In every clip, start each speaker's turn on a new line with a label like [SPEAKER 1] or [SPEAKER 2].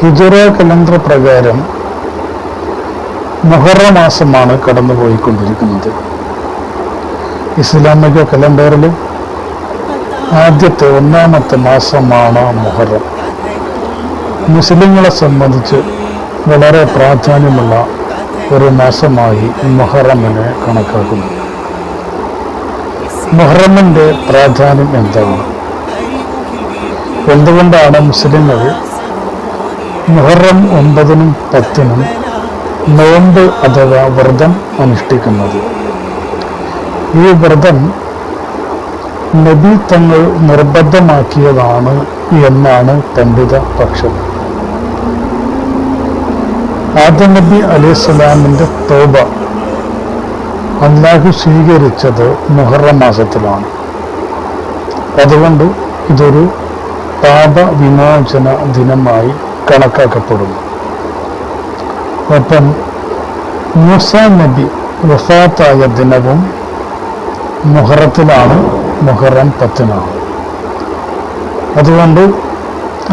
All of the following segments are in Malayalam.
[SPEAKER 1] ഹിജറ കലണ്ടർ പ്രകാരം മുഹറ മാസമാണ് കടന്നുപോയിക്കൊണ്ടിരിക്കുന്നത്. ഇസ്ലാമിക കലണ്ടറിൽ ആദ്യത്തെ ഒന്നാമത്തെ മാസമാണ് മുഹറം. മുസ്ലിങ്ങളെ സംബന്ധിച്ച് വളരെ പ്രാധാന്യമുള്ള ഒരു മാസമായി മുഹറമിനെ കണക്കാക്കുന്നു. മുഹറമിന്റെ പ്രാധാന്യം എന്താണ്? എന്തുകൊണ്ടാണ് മുസ്ലിങ്ങൾ മുഹറം ഒമ്പതിനും പത്തിനും നോമ്പ് അഥവാ വ്രതം അനുഷ്ഠിക്കുന്നത്. ഈ വ്രതം നബി തങ്ങൾ നിർബന്ധമാക്കിയതാണ് എന്നാണ് പണ്ഡിത പക്ഷം ആദ്യ നബി അലൈഹിസ്സലാമിന്റെ തോബ അല്ലാഹു സ്വീകരിച്ചത് മുഹറം മാസത്തിലാണ്. അതുകൊണ്ട് ഇതൊരു പാപ വിമോചന ദിനമായി കണക്കാക്കപ്പെടുന്നു. ഒപ്പം മൂസ നബി വഫാത്തായ ദിനവും മുഹറത്തിലാണ് മുഹറം പത്തിനാണ്. അതുകൊണ്ട്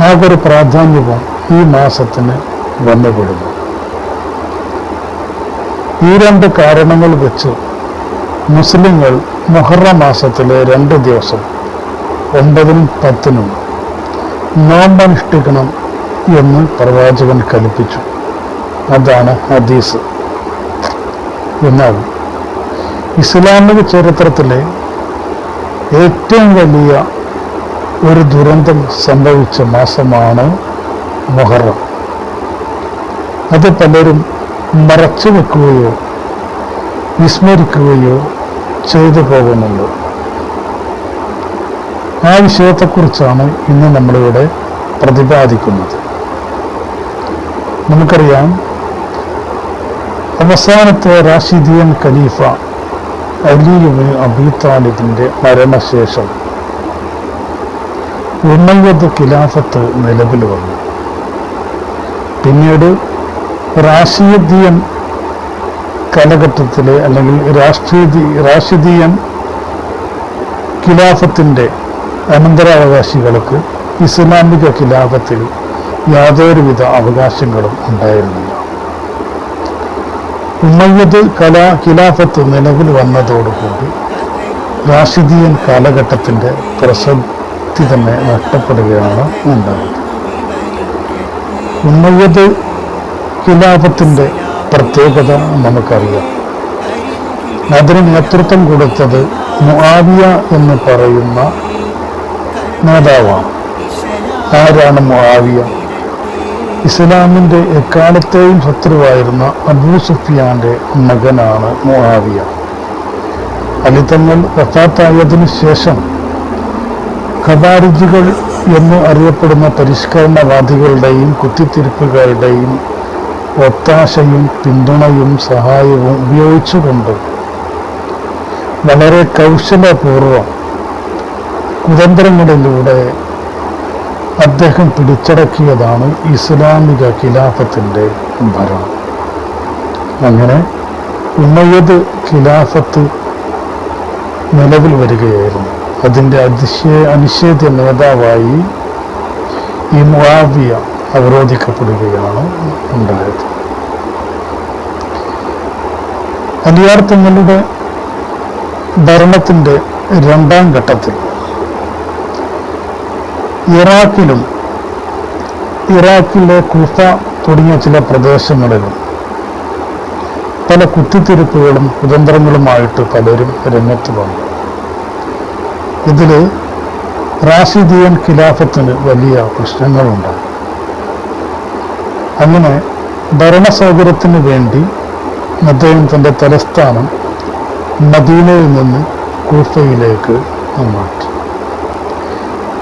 [SPEAKER 1] ആ ഒരു പ്രാധാന്യവും ഈ മാസത്തിന് വന്നുപെടുന്നു ഈ രണ്ട് കാരണങ്ങൾ വെച്ച് മുസ്ലിങ്ങൾ മുഹറ മാസത്തിലെ രണ്ട് ദിവസം ഒമ്പതിനും പത്തിനും നോമ്പനുഷ്ഠിക്കണം എന്ന് പ്രവാചകൻ കൽപ്പിച്ചു. അതാണ് ഹദീസ്. എന്നാൽ ഇസ്ലാമിക ചരിത്രത്തിലെ ഏറ്റവും വലിയ ഒരു ദുരന്തം സംഭവിച്ച മാസമാണ് മൊഹറം. അത് പലരും മറച്ചു വെക്കുകയോ വിസ്മരിക്കുകയോ ചെയ്തു പോകുന്നുണ്ട്. ആ വിഷയത്തെക്കുറിച്ചാണ് ഇന്ന് നമ്മളിവിടെ പ്രതിപാദിക്കുന്നത്. നമുക്കറിയാം അവസാനത്തെ റാഷിദിയൻ ഖലീഫ അലിയുബിൻ അബി താലിബിന്റെ മരണശേഷം ഉമ്മയ്യദ് ഖിലാഫത്ത് നിലവിൽ വന്നു. പിന്നീട് റാഷിദിയൻ കാലഘട്ടത്തിലെ അല്ലെങ്കിൽ രാഷ്ട്രീയ റാഷിദിയൻ ഖിലാഫത്തിന്റെ അനന്തരാവകാശികൾക്ക് ഇസ്ലാമിക ഖിലാഫത്തിൽ യാതൊരുവിധ അവകാശങ്ങളും ഉണ്ടായിരുന്നില്ല. ഉമ്മയ്യത് കലാ ഖിലാഫത്ത് നിലവിൽ വന്നതോടുകൂടി റാഷിദിയൻ കാലഘട്ടത്തിന്റെ പ്രസക്തി തന്നെ നഷ്ടപ്പെടുകയാണ് ഉണ്ടായത്. ഉമ്മയ്യത് ഖിലാഫത്തിന്റെ പ്രത്യേകത നമുക്കറിയാം. അതിന് നേതൃത്വം കൊടുത്തത് മുആവിയ എന്ന് പറയുന്ന നേതാവാണ്. ആരാണ് മുആവിയ? ഇസ്ലാമിന്റെ എക്കാലത്തെയും ശത്രുവായിരുന്ന അബൂ സുഫിയാന്റെ മകനാണ് മുഹാവിയ അലിത്തങ്ങൾ വഫാത്തായതിനു ശേഷം ഖബാരിജികൾ എന്ന് അറിയപ്പെടുന്ന പരിഷ്കരണവാദികളുടെയും കുത്തിത്തിരിപ്പുകളുടെയും ഒത്താശയും പിന്തുണയും സഹായവും ഉപയോഗിച്ചുകൊണ്ട് വളരെ കൗശലപൂർവം കുതന്ത്രങ്ങളിലൂടെ അദ്ദേഹം പിടിച്ചടക്കിയതാണ് ഇസ്ലാമിക ഖിലാഫത്തിന്റെ ഭരണം. അങ്ങനെ ഉമ്മയ്യദ് ഖിലാഫത്ത് നിലവിൽ വരികയായിരുന്നു. അതിന്റെ അതിശയ അനിഷേധ്യ നേതാവായി ഈ മുആവിയ അവരോധിക്കപ്പെടുകയാണ് ഉണ്ടായത്. അലിയാർ തങ്ങളുടെ ഭരണത്തിന്റെ രണ്ടാം ഘട്ടത്തിൽ ഇറാഖിലും ഇറാഖിലെ കുഫ തുടങ്ങിയ ചില പ്രദേശങ്ങളിലും പല കുത്തിത്തിരിപ്പുകളും കുതന്ത്രങ്ങളുമായിട്ട് പലരും രംഗത്ത് വന്നു. ഇതിൽ റാഷിദിയൻ ഖിലാഫത്തിന് വലിയ പ്രശ്നങ്ങളുണ്ടായി അങ്ങനെ ഭരണസൗകര്യത്തിന് വേണ്ടി അദ്ദേഹം തന്റെ തലസ്ഥാനം മദീനയിൽ നിന്ന് കൂഫയിലേക്ക് മാറ്റി.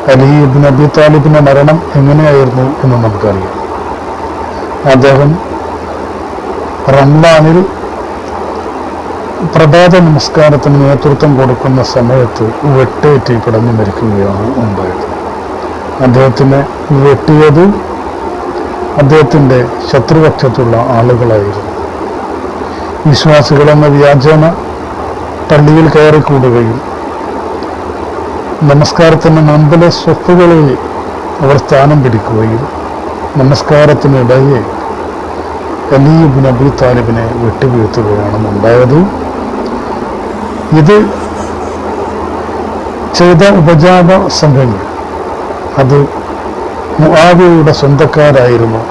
[SPEAKER 1] അലി ഇബിൻ അബി താലിബിന്റെ മരണം എങ്ങനെയായിരുന്നു എന്ന് നമുക്കറിയാം. അദ്ദേഹം റംലാനിൽ പ്രഭാത നമസ്കാരത്തിന് നേതൃത്വം കൊടുക്കുന്ന സമയത്ത് വെട്ടേറ്റി കിടന്നു മരിക്കുകയാണ് ഉണ്ടായത്. അദ്ദേഹത്തിനെ വെട്ടിയത് അദ്ദേഹത്തിന്റെ ശത്രുപക്ഷത്തുള്ള ആളുകളായിരുന്നു. വിശ്വാസികളെന്ന വ്യാജേന പള്ളിയിൽ കയറിക്കൂടുകയും നമസ്കാരത്തിന് മുമ്പിലെ സ്വത്തുകളിൽ അവർ സ്ഥാനം പിടിക്കുകയും നമസ്കാരത്തിനിടയിൽ അലീബിൻ അബി താലിബിനെ വെട്ടിവീഴ്ത്തുകയാണ് ഉണ്ടായത്. ഇത് ചെയ്ത ഉപജാപ സംഘങ്ങൾ അത് മുവിയുടെ സ്വന്തക്കാരായിരുന്നു.